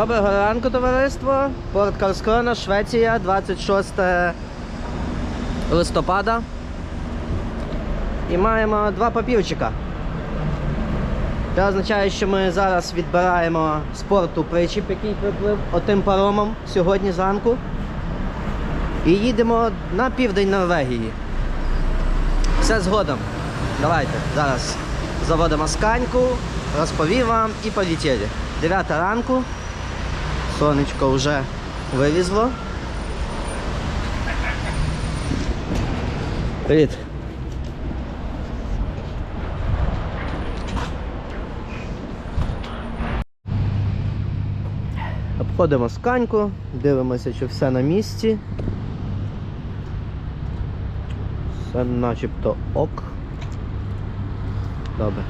Доброго ранку, товариство. Порт Карскрона, Швеція, 26 листопада. І маємо два папірчика. Це означає, що ми зараз відбираємо з порту причіп, який приплив отим паромом сьогодні зранку. І їдемо на південь Норвегії. Все згодом. Давайте зараз заводимо сканьку, розповім вам і полетіли. 9 ранку. Сонечко вже вивізло. Привіт. Обходимо сканьку, дивимося, чи все на місці. Все начебто ок. Добре.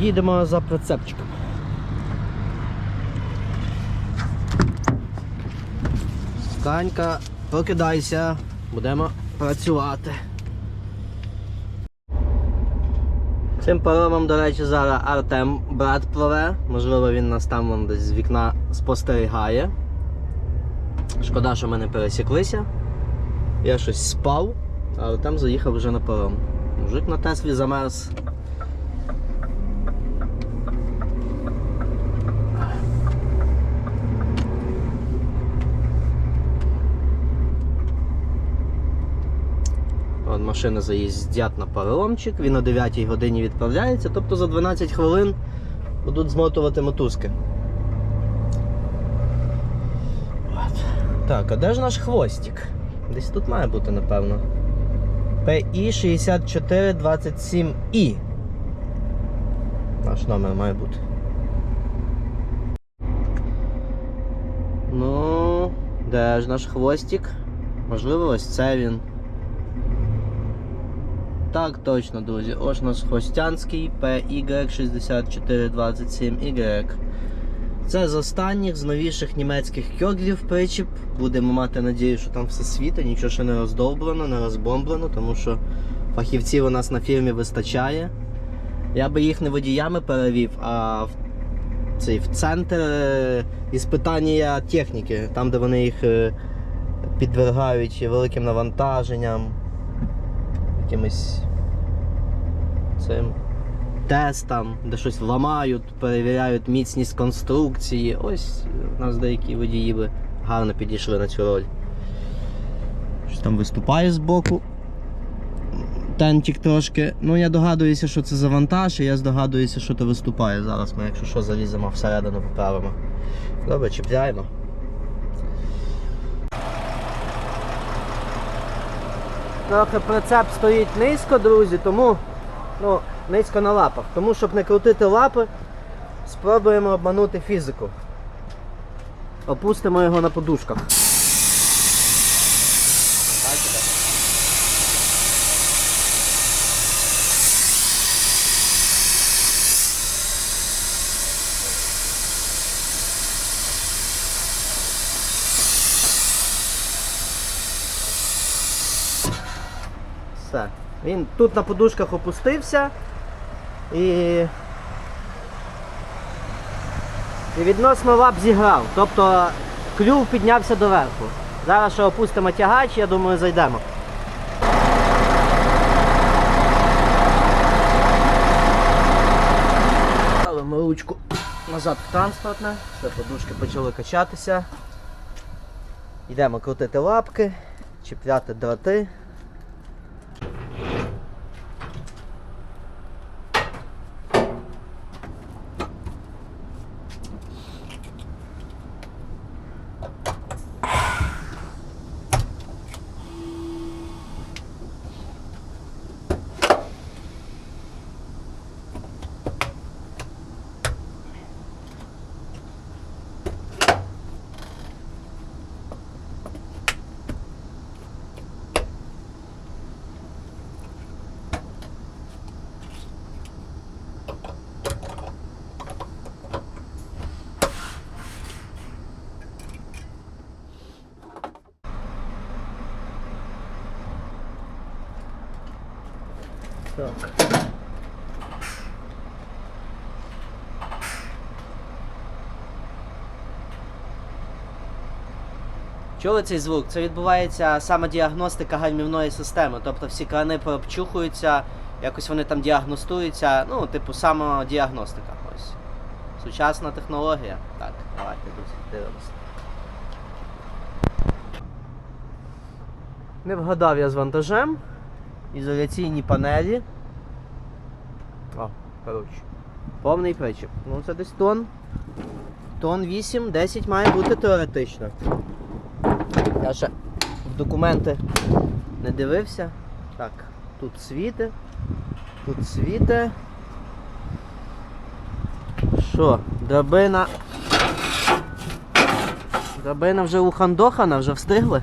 Їдемо за прицепчиком. Сканька, прокидайся, будемо працювати. Цим паромом, до речі, зараз Артем брат пливе. Можливо, він нас там вон, десь з вікна спостерігає. Шкода, що ми не пересіклися. Я щось спав, а Артем заїхав вже на паром. Мужик на Теслі замерз. От машина заїздять на паромчик, він о 9 годині відправляється, тобто за 12 хвилин будуть змотувати мотузки. От. Так, а де ж наш хвостик? Десь тут має бути, напевно. PI 6427i. Наш номер має бути. Ну, де ж наш хвостик? Можливо, ось це він. Так, точно, друзі. Ось наш Хостянський PY6427Y. Це з останніх, з новіших німецьких кьоглів причіп. Будемо мати надію, що там все світе, нічого ще не роздовблено, не розбомблено, тому що фахівців у нас на фірмі вистачає. Я би їх не водіями перевів, а в, цей, в центр е, іспитання техніки, там, де вони їх е, підвергають великим навантаженням якимось цим тестам, де щось ламають, перевіряють міцність конструкції. Ось у нас деякі водії би гарно підійшли на цю роль. Щось там виступає збоку. Тентик трошки. Ну я догадуюся, що це за вантаж, і я здогадуюся, що це виступає. Зараз ми, якщо що, заліземо всередину, поправимо. Добре, чіпляємо. Трохи прицеп стоїть низько, друзі, тому ну, низько на лапах. Тому щоб не крутити лапи, спробуємо обманути фізику. Опустимо його на подушках. Бачите? Все. Він тут на подушках опустився і. І відносно лап зіграв. Тобто клюв піднявся доверху. Зараз ще опустимо тягач, я думаю, зайдемо. Ставимо ручку назад в транспортне, все, подушки почали качатися. Йдемо крутити лапки, чіпляти дроти. Так. Чули цей звук? Це відбувається саме діагностика гальмівної системи. Тобто всі крани пообчухуються, якось вони там діагностуються. Ну, типу, самодіагностика. Ось. Сучасна технологія. Так, давайте дивимося. Не вгадав я з вантажем. Ізоляційні панелі. О, коротше. Повний причіп. Ну це десь тон. Тон 8-10 має бути теоретично. Я ще в документи не дивився. Так, тут світи. Тут світи. Що, драбина. Драбина вже ухандохана, вже встигли.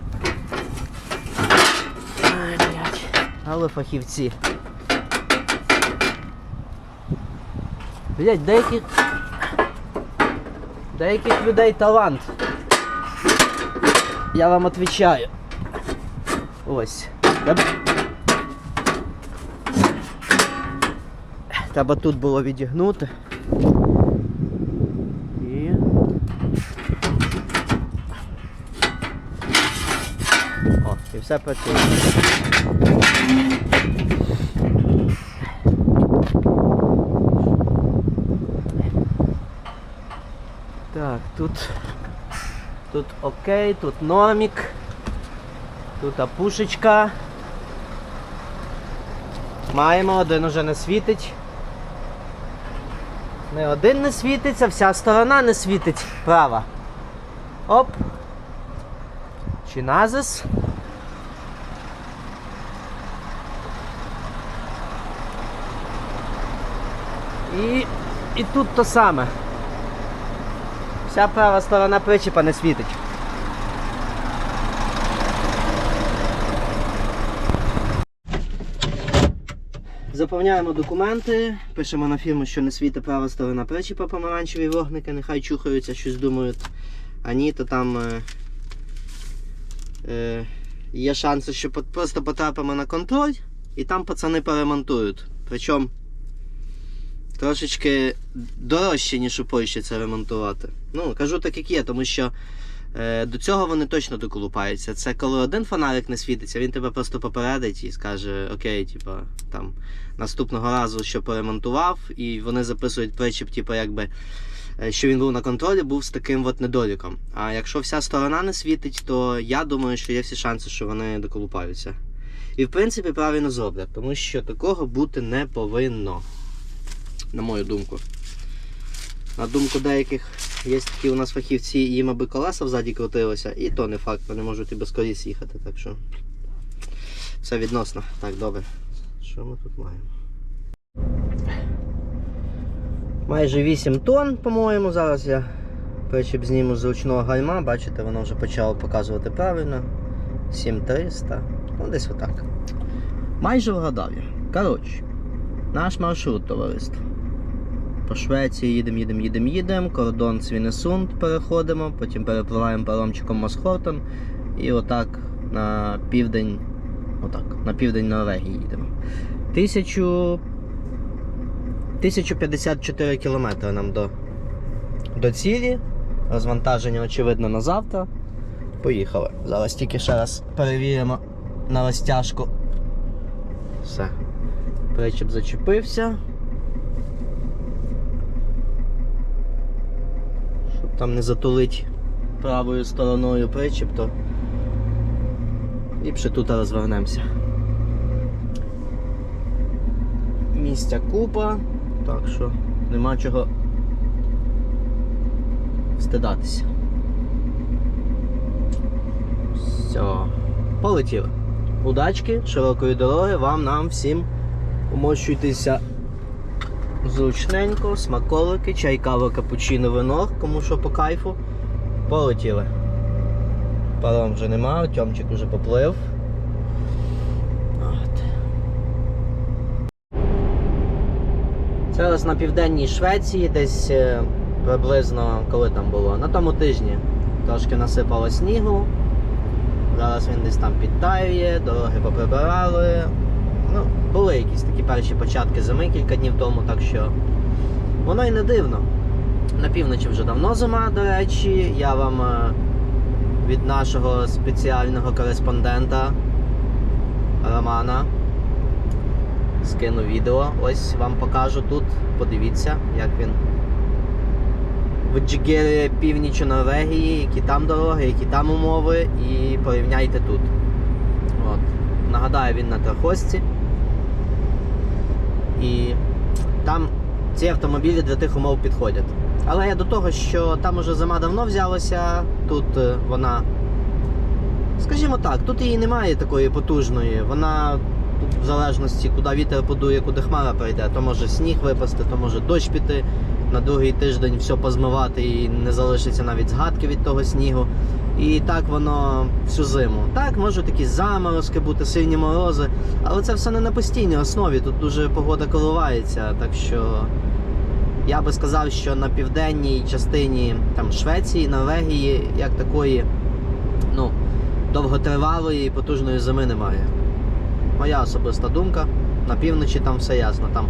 Але фахівці. Блять, деяких. Деяких людей талант. Я вам отвечаю. Ось. Треба тут було відігнути. І. О, і все працює. Так, тут. Тут окей, тут номік. Тут опушечка. Маємо, один уже не світить. Не один не світиться, вся сторона не світить. Права. Оп. Чиназис. І, і тут то саме. Вся права сторона причіпа не світить. Заповняємо документи, пишемо на фірму, що не світить права сторона причіпа помаранчеві вогники, нехай чухаються, щось думають. А ні, то там е, е, є шанси, що просто потрапимо на контроль і там пацани перемонтують. Причому трошечки дорожче, ніж у Польщі це ремонтувати. Ну, кажу так, як є, тому що е, до цього вони точно доколупаються. Це коли один фонарик не світиться, він тебе просто попередить і скаже, окей, типа, там, наступного разу, що поремонтував, і вони записують причіп, типу, якби. е, Що він був на контролі, був з таким от недоліком. А якщо вся сторона не світить, то я думаю, що є всі шанси, що вони доколупаються. І в принципі правильно зроблять, тому що такого бути не повинно на мою думку. На думку деяких є такі у нас фахівці, їм аби колеса взаді крутилося, і то не факт, вони можуть і без коліс їхати, так що все відносно. Так, добре. Що ми тут маємо? Майже 8 тонн, по-моєму, зараз я причіп зніму з ручного гальма, бачите, воно вже почало показувати правильно. 7300, ну десь отак. Майже вгадав я. Коротше, наш маршрут, товариство. По Швеції їдемо, їдемо, їдемо, їдемо, кордон Свінесунд переходимо, потім перепливаємо паромчиком Мосхортон і отак на південь, отак, на південь Норвегії їдемо. Тисячу... 1054 кілометри нам до, до цілі. Розвантаження, очевидно, на завтра. Поїхали. Зараз тільки ще раз перевіримо на розтяжку. Все. Причіп зачепився. Там не затулить правою стороною причіп, то ліпше тут розвернемося. Місця купа, так що нема чого встидатися. Все, полетіли. Удачки, широкої дороги, вам, нам, всім. Умощуйтеся зручненько, смаколики, чай, кава, капучино, вино, кому що по кайфу. Полетіли. Паром вже нема, Тьомчик вже поплив. От. Ось на південній Швеції, десь е, приблизно коли там було? На тому тижні трошки насипало снігу. Зараз він десь там підтаює, дороги поприбирали. Ну, були якісь такі перші початки зими кілька днів тому, так що воно і не дивно. На півночі вже давно зима, до речі, я вам е, від нашого спеціального кореспондента Романа. Скину відео. Ось вам покажу тут. Подивіться, як він виджигерює північ Норвегії, які там дороги, які там умови, і порівняйте тут. От. Нагадаю, він на трохосці. І там ці автомобілі для тих умов підходять. Але я до того, що там уже зима давно взялася, тут е, вона. Скажімо так, тут її немає такої потужної. Вона тут в залежності, куди вітер подує, куди хмара прийде, то може сніг випасти, то може дощ піти. На другий тиждень все позмивати і не залишиться навіть згадки від того снігу. І так воно всю зиму. Так, можуть якісь заморозки бути, сильні морози, але це все не на постійній основі. Тут дуже погода коливається. Так що я би сказав, що на південній частині там, Швеції, Норвегії, як такої ну, довготривалої і потужної зими немає. Моя особиста думка. На півночі там все ясно. Там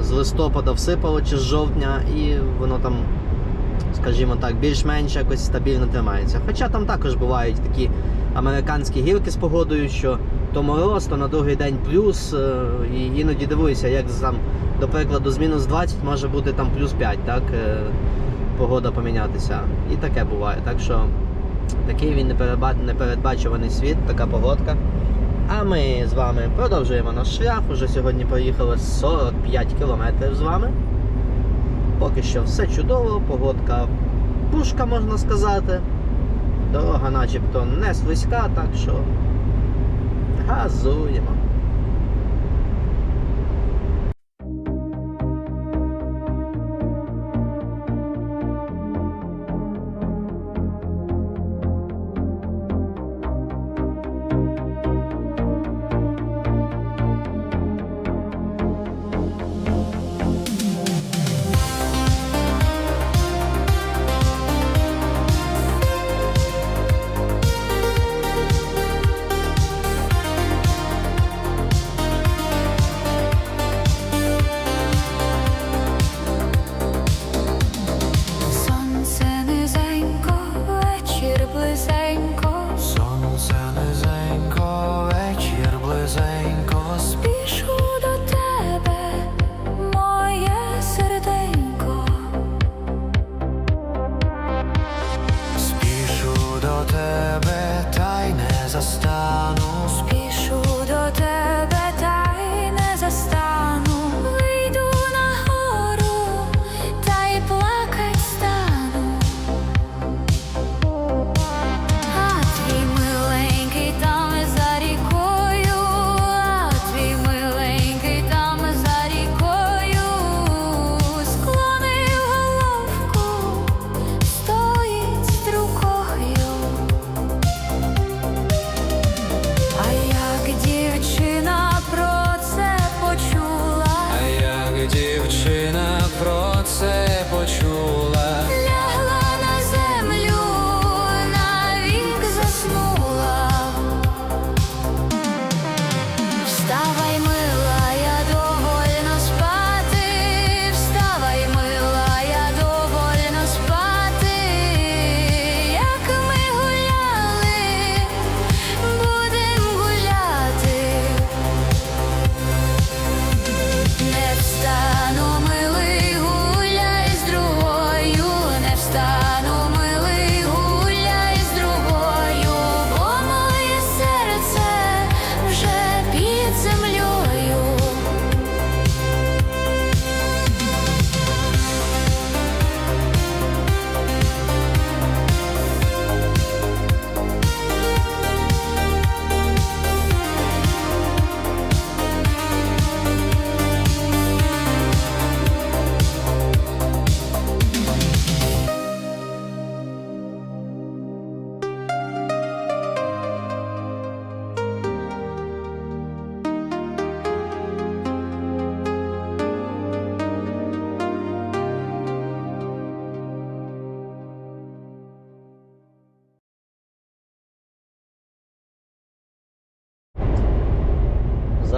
з листопада всипало чи з жовтня, і воно там, скажімо так, більш-менш якось стабільно тримається. Хоча там також бувають такі американські гірки з погодою, що то мороз, то на другий день плюс, е, і іноді дивуюся, як там, до прикладу, з мінус 20 може бути там плюс 5, так? е, Погода помінятися. І таке буває. Так що такий він непередбачуваний світ, така погодка. А ми з вами продовжуємо наш шлях. Уже сьогодні проїхали 45 кілометрів з вами. Поки що все чудово, погодка пушка, можна сказати. Дорога начебто не слизька, так що газуємо.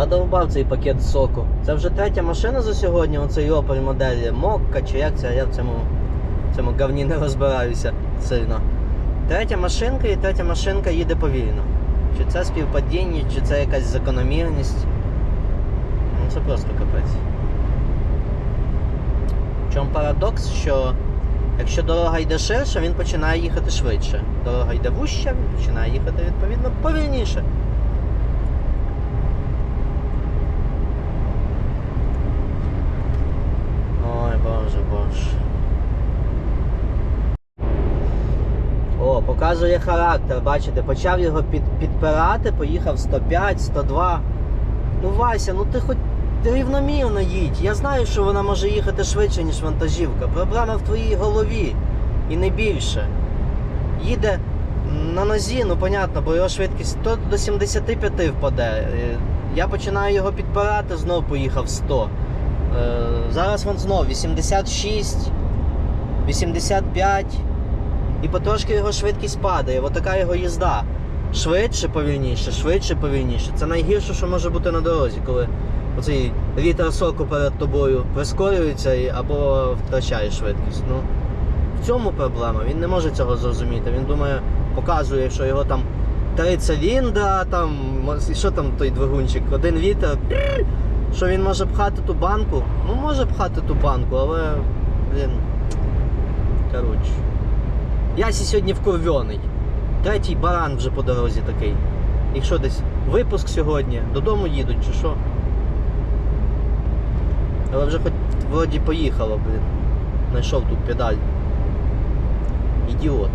Задовбав цей пакет соку. Це вже третя машина за сьогодні, оцей Opel моделі Мокка чи як це, я в цьому, в цьому говні не розбираюся сильно. Третя машинка і третя машинка їде повільно. Чи це співпадіння, чи це якась закономірність. Ну це просто капець. В чому парадокс, що якщо дорога йде ширша, він починає їхати швидше. Дорога йде вужча, він починає їхати відповідно повільніше. Ой, боже, боже. О, показує характер, бачите, почав його під, підпирати, поїхав 105, 102. Ну, Вася, ну ти хоч рівномірно їдь. Я знаю, що вона може їхати швидше, ніж вантажівка. Проблема в твоїй голові і не більше. Їде на нозі, ну понятно, бо його швидкість то до 75 впаде. Е, Я починаю його підпирати, знов поїхав 100. Е, Зараз він знов 86, 85. І потрошки його швидкість падає. От така його їзда. Швидше, повільніше, швидше, повільніше. Це найгірше, що може бути на дорозі, коли оцей літр соку перед тобою прискорюється або втрачає швидкість. Ну, в цьому проблема. Він не може цього зрозуміти. Він думає, показує, що його там три циліндра, там, що там той двигунчик, один вітер, що він може пхати ту банку. Ну, може пхати ту банку, але, блін. Коротше. Я сьогодні вкурвьоний. Третій баран вже по дорозі такий. І що десь випуск сьогодні, додому їдуть чи що. Але вже хоч вроді поїхало, блін. Знайшов тут педаль. Ідіот.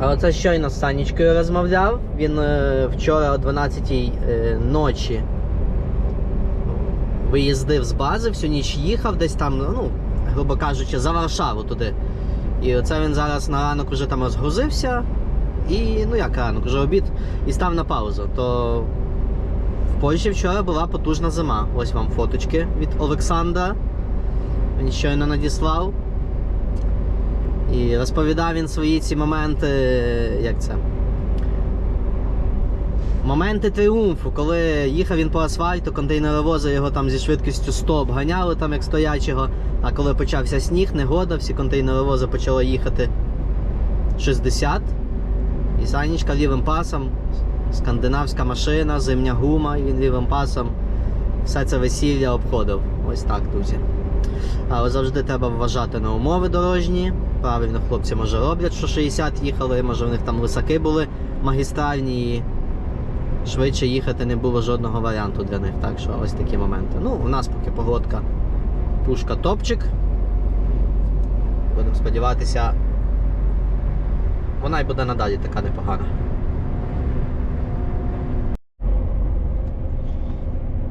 А оце щойно з Санечкою розмовляв. Він е, вчора о 12-й е, ночі виїздив з бази, всю ніч їхав десь там, ну, грубо кажучи, за Варшаву туди. І оце він зараз на ранок уже там розгрузився. І, ну як ранок, вже обід, і став на паузу. То в Польщі вчора була потужна зима. Ось вам фоточки від Олександра. Він щойно надіслав. І розповідав він свої ці моменти, як це? Моменти тріумфу, коли їхав він по асфальту, контейнеровози його там зі швидкістю 100 обганяли там як стоячого. А коли почався сніг, негода, всі контейнеровози почали їхати 60. І Санечка лівим пасом, скандинавська машина, зимня гума, і він лівим пасом все це весілля обходив. Ось так, друзі. Але завжди треба вважати на умови дорожні. Правильно, хлопці може роблять, що 60 їхали, може в них там лисаки були магістральні швидше їхати не було жодного варіанту для них. Так що ось такі моменти. Ну, у нас поки погодка пушка топчик. Будемо сподіватися, вона й буде надалі така непогана.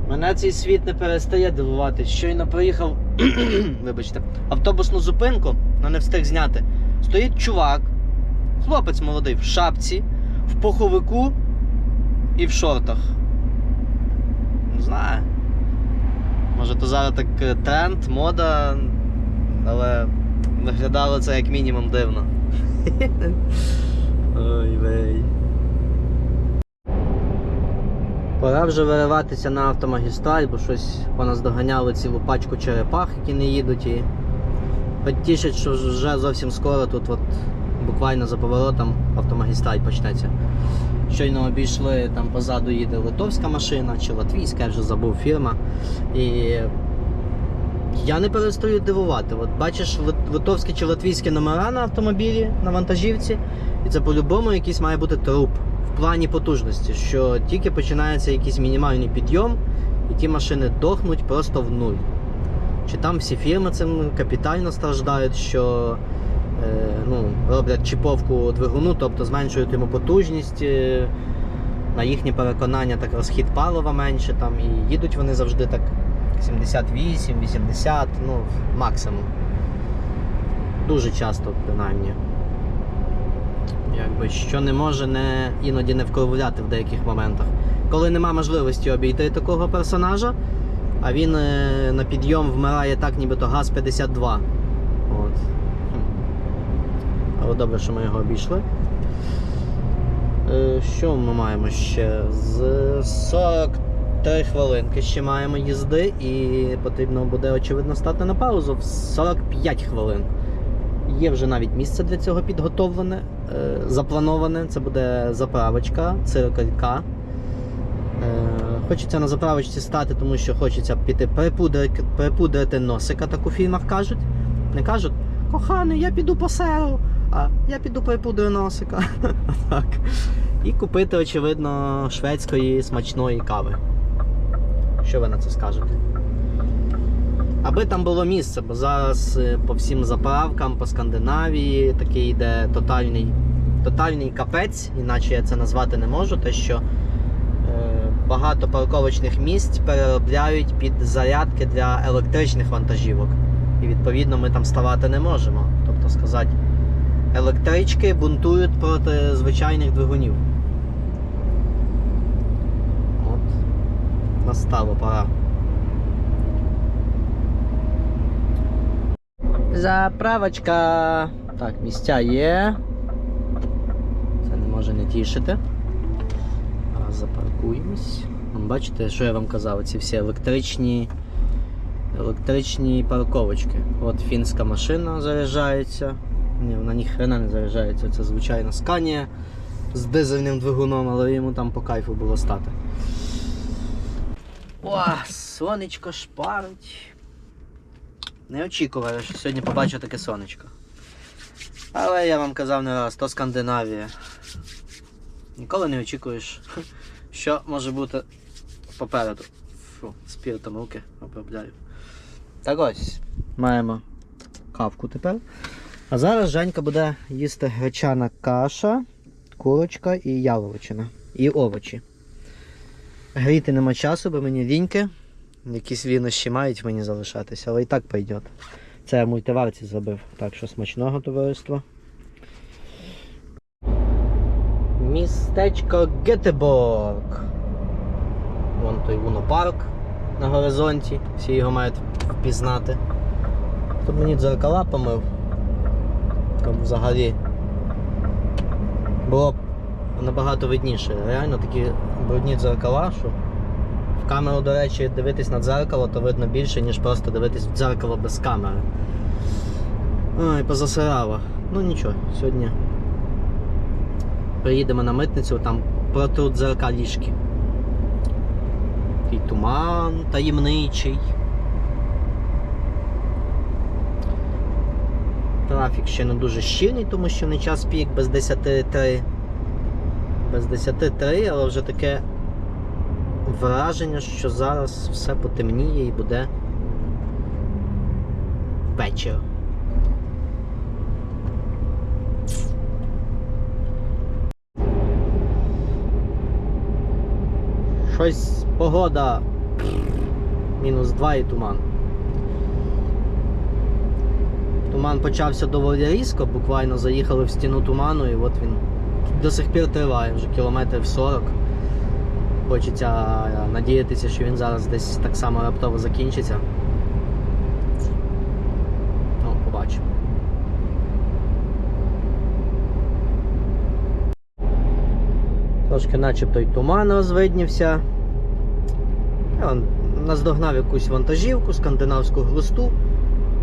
Мене цей світ не перестає дивувати. Щойно проїхав, вибачте, автобусну зупинку, але не встиг зняти. Стоїть чувак, хлопець молодий, в шапці, в пуховику і в шортах. Не знаю. Може то зараз так е, тренд, мода, але виглядало це як мінімум дивно. Ой вей. Пора вже вириватися на автомагістраль, бо щось поназдоганяли цілу пачку черепах, які не їдуть. І тішить, що вже зовсім скоро тут от буквально за поворотом автомагістраль почнеться. Щойно обійшли, там позаду їде литовська машина чи латвійська, я вже забув фірма. І я не перестаю дивувати. От бачиш лит- литовські чи латвійські номера на автомобілі, на вантажівці, і це по-любому якийсь має бути труп в плані потужності, що тільки починається якийсь мінімальний підйом, і ті машини дохнуть просто в нуль. Чи там всі фірми цим капітально страждають, що ну, роблять чіповку двигуну, тобто зменшують йому потужність. е, на їхнє переконання так розхід палива менше, там, і їдуть вони завжди так 78, 80, ну, максимум. Дуже часто, принаймні. Якби що не може не, іноді не вкровляти в деяких моментах. Коли нема можливості обійти такого персонажа, а він е, на підйом вмирає так, нібито газ 52. От. Але добре, що ми його обійшли. Е, Що ми маємо ще? З 43 хвилинки ще маємо їзди, і потрібно буде, очевидно, стати на паузу в 45 хвилин. Є вже навіть місце для цього підготовлене, е, заплановане. Це буде заправочка, циркалька. Е, Хочеться на заправочці стати, тому що хочеться піти припудрити, припудрити носика, так у фільмах кажуть. Не кажуть, коханий, я піду по селу, а я піду припудрю носика. так. І купити, очевидно, шведської смачної кави. Що ви на це скажете? Аби там було місце, бо зараз е, по всім заправкам, по Скандинавії такий йде тотальний, тотальний капець, іначе я це назвати не можу, те що е, багато парковочних місць переробляють під зарядки для електричних вантажівок. І відповідно ми там ставати не можемо. Тобто сказати, електрички бунтують проти звичайних двигунів. От, настала пора. Заправочка. Так, місця є. Це не може не тішити. Запаркуємось. Бачите, що я вам казав? Ці всі електричні. Електричні парковочки. От фінська машина заряджається. Ні, вона ніхрена не заряджається. Це звичайна сканія з дизельним двигуном, але йому там по кайфу було стати. О, сонечко шпарить. Не очікував, що сьогодні побачу таке сонечко. Але я вам казав не раз, то Скандинавія. Ніколи не очікуєш, що може бути попереду. Фу, спіртом руки обробляю. Так ось, маємо кавку тепер. А зараз Женька буде їсти гречана каша, курочка і яловичина. І овочі. Гріти нема часу, бо мені ліньки. Якісь вінощі мають мені залишатися, але і так пойде. Це я мультиварці зробив. Так що смачного товариства. Містечко Гетеборг. Вон той лунопарк на горизонті. Всі його мають впізнати. Тут мені дзеркала помив. Там взагалі було б набагато видніше. Реально такі брудні дзеркала, що в камеру, до речі, дивитись на дзеркало, то видно більше, ніж просто дивитись в дзеркало без камери. Ой, позасирало. Ну нічого, сьогодні приїдемо на митницю, там протруть дзеркалішки. Такий туман таємничий. Трафік ще не дуже щільний, тому що не час пік без 10.3. Без 10.3, але вже таке враження, що зараз все потемніє і буде вечір. Щось погода мінус 2 і туман. Туман почався доволі різко, буквально заїхали в стіну туману і от він до сих пір триває, вже кілометрів 40. Хочеться е, надіятися, що він зараз десь так само раптово закінчиться. Ну, побачимо. Трошки начебто й туман розвиднівся. Я наздогнав якусь вантажівку, скандинавську глисту.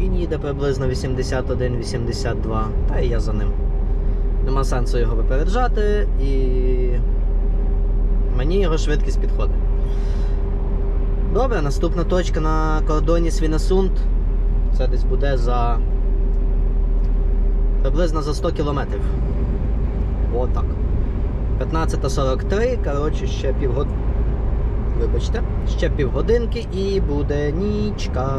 Він їде приблизно 81-82, та і я за ним. Нема сенсу його випереджати і мені його швидкість підходить. Добре, наступна точка на кордоні Свінесунд. Це десь буде за приблизно за 100 кілометрів. Отак. 15.43, коротше, ще півгод... Вибачте, ще півгодинки і буде нічка.